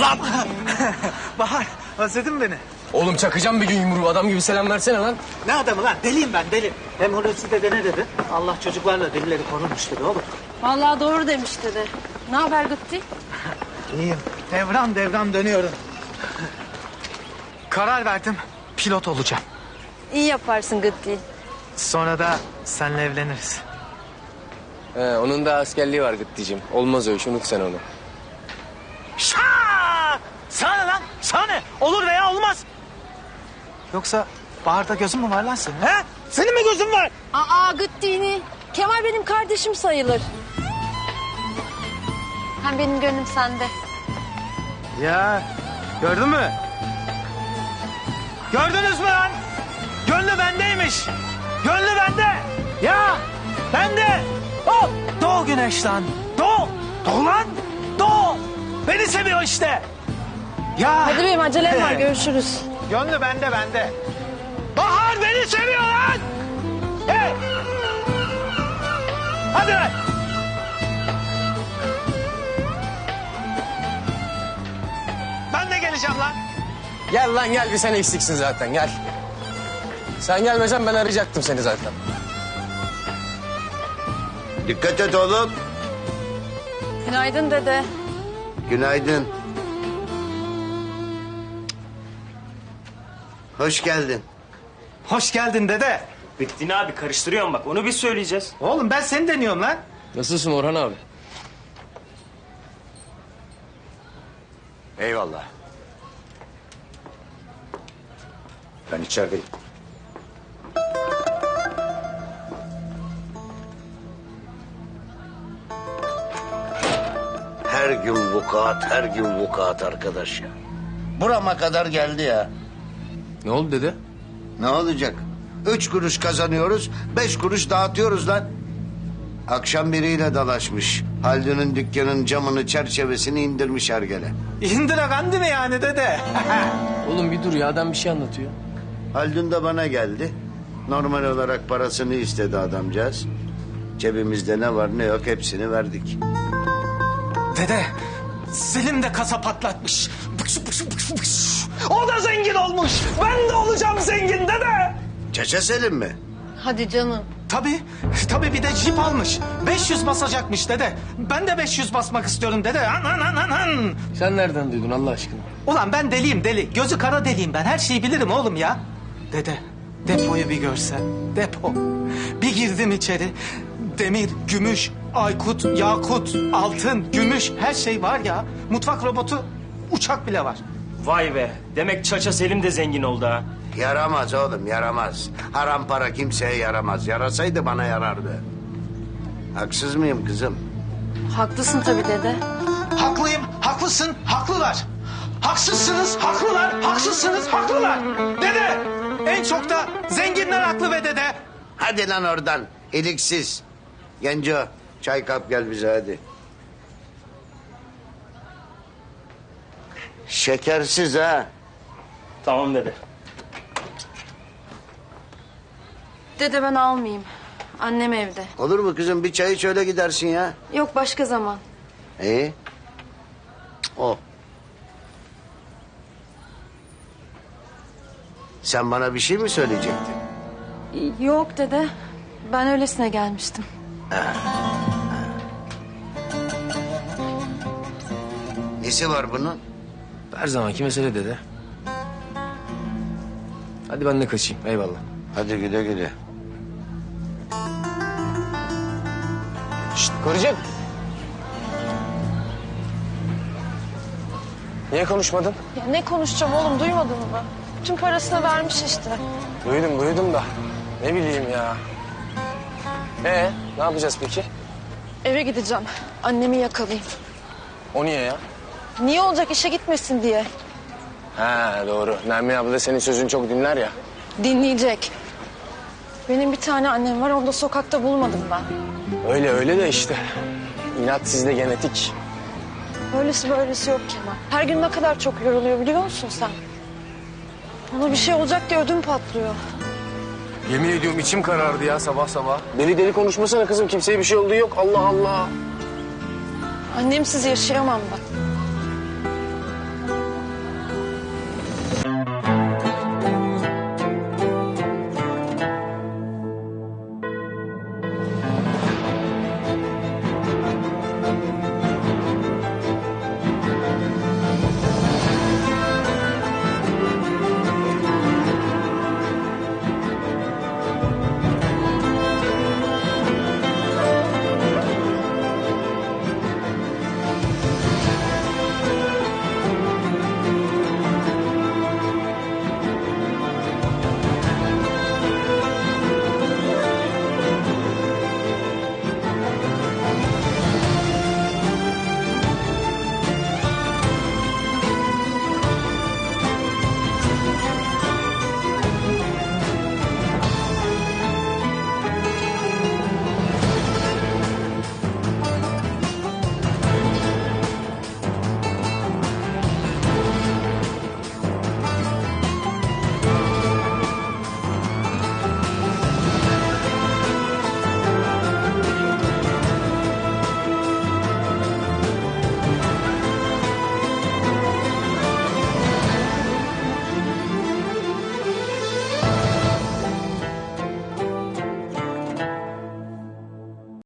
Lan! Bahar özledin mi beni? Oğlum çakacağım bir gün yumruğu. Adam gibi selam versene lan. Ne adamı lan? Deliyim ben deli. Hem Hulusi dede ne dedi? Allah çocuklarla delileri korumuş dedi oğlum. Vallahi doğru demiş dedi. Ne haber Gıtti? İyiyim. Devran devran dönüyorum. Karar verdim. Pilot olacağım. İyi yaparsın Gıtti. Sonra da seninle evleniriz. He, onun da askerliği var Gıttıcığım. Olmaz öyle. Unut sen onu. Şa! Sana ne lan? Sana ne? Olur veya olmaz. Yoksa Bahar'da gözün mü var lan senin? He? Senin mi gözün var? Aa Gıtti'ni. Kemal benim kardeşim sayılır. Hem benim gönlüm sende. Ya gördün mü? Gördünüz mü lan? Gönlü bendeymiş. Gönlü bende. Ya bende. Hop doğu güneş lan. Doğu. Doğu lan. Doğu. Beni seviyor işte. Ya. Hadi benim acelem var görüşürüz. Gönlü bende bende. Bahar beni seviyor lan. Hey. Hadi lan. Ben de geleceğim lan. Gel lan gel. Bir sen eksiksin zaten. Gel. Sen gelmesen ben arayacaktım seni zaten. Dikkat et oğlum. Günaydın dede. Günaydın. Hoş geldin. Hoş geldin dede. Bittin abi karıştırıyorum bak onu biz söyleyeceğiz. Oğlum ben seni deniyorum lan. Nasılsın Orhan abi? Eyvallah. Ben içerideyim. Her gün vukuat, her gün vukuat arkadaş ya. Burama kadar geldi ya. Ne oldu dede? Ne olacak? Üç kuruş kazanıyoruz, beş kuruş dağıtıyoruz lan. Akşam biriyle dalaşmış. Haldun'un dükkanın camını çerçevesini indirmiş hergele. İndira Gandhi mi yani dede? Oğlum bir dur ya. Adam bir şey anlatıyor. Haldun da bana geldi. Normal olarak parasını istedi adamcağız. Cebimizde ne var ne yok hepsini verdik. dede Selim de kasa patlatmış. Bıkş, bıkş, bıkş, bıkş. O da zengin olmuş. Ben de olacağım zengin dede. Çeçe Selim mi? Hadi canım. Tabii, tabii bir de jip almış. 500 basacakmış dede. Ben de 500 basmak istiyorum dede. An, an, an, an, an. Sen nereden duydun Allah aşkına? Ulan ben deliyim deli. Gözü kara deliyim ben. Her şeyi bilirim oğlum ya. Dede, depoyu bir görsen. Depo. Bir girdim içeri. Demir, gümüş, aykut, yakut, altın, gümüş her şey var ya. Mutfak robotu, uçak bile var. Vay be demek Çaça Selim de zengin oldu ha. Yaramaz oğlum yaramaz. Haram para kimseye yaramaz. Yarasaydı bana yarardı. Haksız mıyım kızım? Haklısın tabii dede. Haklıyım, haklısın, haklılar. Haksızsınız, haklılar, haksızsınız, haklılar. Dede, en çok da zenginler haklı be dede. Hadi lan oradan. İliksiz. Genco çay kap gel bize hadi. Şekersiz ha. Tamam dedi. Dede ben almayayım. Annem evde. Olur mu kızım bir çayı şöyle gidersin ya. Yok başka zaman. İyi. O. Sen bana bir şey mi söyleyecektin? Yok dede. Ben öylesine gelmiştim. Nesi var bunun? Her zamanki mesele dede. Hadi ben de kaçayım. Eyvallah. Hadi güle güle. Şşt karıcığım. Niye konuşmadın? Ya ne konuşacağım oğlum duymadın mı? Tüm parasını vermiş işte. Duydum duydum da. Ne bileyim ya. Ee, ne yapacağız peki? Eve gideceğim. Annemi yakalayayım. O niye ya? Niye olacak işe gitmesin diye. Ha doğru. Nermin abla da senin sözünü çok dinler ya. Dinleyecek. Benim bir tane annem var onu da sokakta bulmadım ben. Öyle öyle de işte. İnat sizde genetik. Böylesi böylesi yok Kemal. Her gün ne kadar çok yoruluyor biliyor musun sen? Ona bir şey olacak diye ödüm patlıyor. Yemin ediyorum içim karardı ya sabah sabah. Deli deli konuşmasana kızım. Kimseye bir şey olduğu yok. Allah Allah. Annemsiz yaşayamam ben.